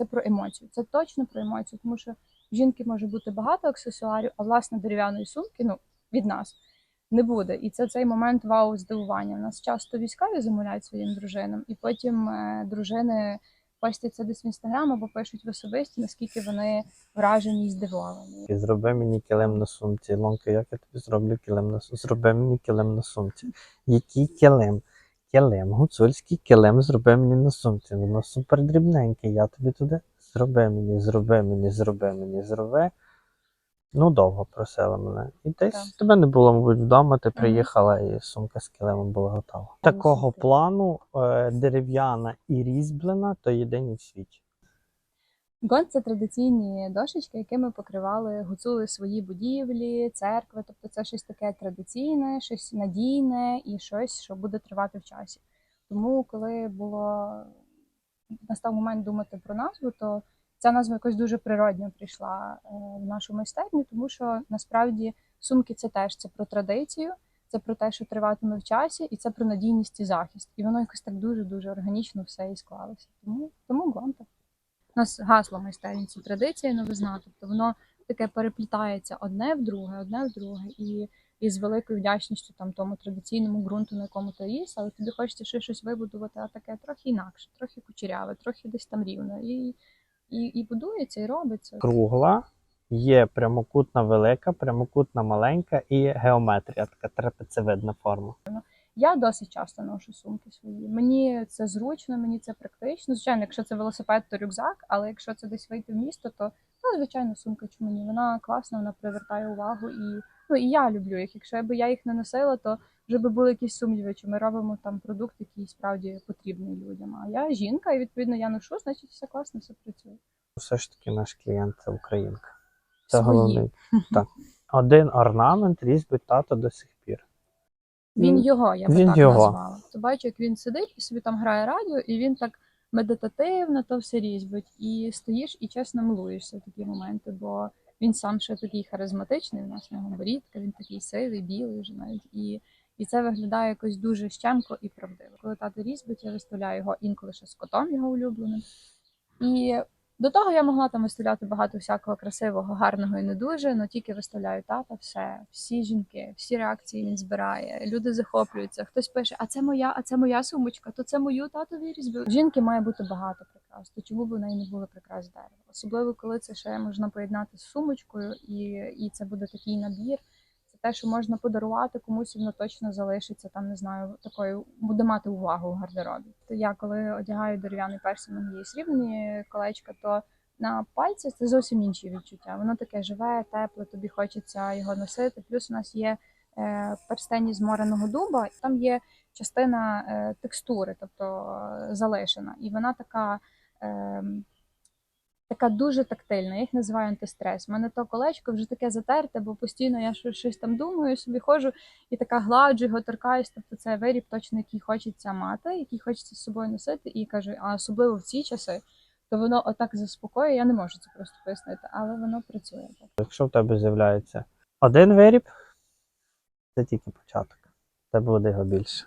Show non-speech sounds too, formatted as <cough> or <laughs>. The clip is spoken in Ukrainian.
це про емоцію. Це точно про емоцію, тому що в жінки може бути багато аксесуарів, а власне дерев'яної сумки, ну від нас. Не буде, і це цей момент вау здивування. У нас часто військові замовляють своїм дружинам, і потім е, дружини постяться десь в інстаграм або пишуть в особисті, наскільки вони вражені і здивовані. І зроби мені килим на сумці. Лонка, як я тобі зроблю килим на сумці? Зроби мені килим на сумці. Який килим? Килим, гуцульський килим зроби мені на сумці. Воно супер дрібненьке. Я тобі туди зроби мені, зроби мені, зроби мені, зроби. Ну, довго просила мене. І десь Так. тебе не було, мабуть, вдома, ти приїхала і сумка з килимом була готова. Такого плану е, дерев'яна і різьблена, то єдині в світі. Гон це традиційні дошечки, якими покривали гуцули свої будівлі, церкви. Тобто це щось таке традиційне, щось надійне і щось, що буде тривати в часі. Тому, коли було настав момент думати про назву, то ця назва якось дуже природньо прийшла е, в нашу майстерню, тому що насправді сумки це теж це про традицію, це про те, що триватиме в часі, і це про надійність і захист. І воно якось так дуже дуже органічно все і склалося. Тому тому гонта. У нас гасло майстерні це традиція, новизна. Тобто воно таке переплітається одне в друге, одне в друге, і, і з великою вдячністю там тому традиційному ґрунту, на якому ти ріс, але тобі хочеться ще щось вибудувати, а таке трохи інакше, трохи кучеряве, трохи десь там рівне. І, і, і будується, і робиться. кругла, є прямокутна велика, прямокутна маленька і геометрія, така трапецевидна форма. Я досить часто ношу сумки свої. Мені це зручно, мені це практично. Звичайно, якщо це велосипед, то рюкзак, але якщо це десь вийти в місто, то, то звичайно сумка чому ні. Вона класна, вона привертає увагу і ну і я люблю їх. Якщо б я їх не носила, то вже би були якісь сумніви, чи ми робимо там продукт, який справді потрібний людям. А я жінка, і відповідно я ношу, значить все класно, все працює. Все ж таки наш клієнт це українка. Це головний. Так. <laughs> Один орнамент різьбить тато до сих пір. Він його, я би він так його. назвала. То бачу, як він сидить і собі там грає радіо, і він так медитативно то все різьбить. І стоїш і чесно милуєшся в такі моменти, бо він сам ще такий харизматичний, у нас в нього борідка, він такий сивий, білий вже навіть. І, і це виглядає якось дуже щемко і правдиво. Коли тато різьбить, я виставляю його інколи ще з котом його улюбленим. І до того я могла там виставляти багато всякого красивого, гарного і не дуже, але тільки виставляю тата, все, всі жінки, всі реакції він збирає. Люди захоплюються. Хтось пише: А це моя, а це моя сумочка, то це мою татові різьби. В Жінки має бути багато прикрас. То чому б у неї не було прикрас дерева? Особливо коли це ще можна поєднати з сумочкою, і, і це буде такий набір. Те, що можна подарувати комусь, воно точно залишиться там, не знаю, такою буде мати увагу в гардеробі. То я коли одягаю дерев'яний персень, у срібні колечка, то на пальці це зовсім інші відчуття. Воно таке живе, тепле, тобі хочеться його носити. Плюс у нас є е, перстені з мореного дуба, і там є частина е, текстури, тобто залишена, і вона така. Така дуже тактильна, я їх називаю антистрес. У мене то колечко вже таке затерте, бо постійно я щось, там думаю, собі ходжу і така гладжу його торкаюсь. Тобто це виріб, точно який хочеться мати, який хочеться з собою носити. І кажу, а особливо в ці часи, то воно отак заспокоює. Я не можу це просто пояснити, але воно працює. Якщо в тебе з'являється один виріб, це тільки початок. Тебе буде його більше.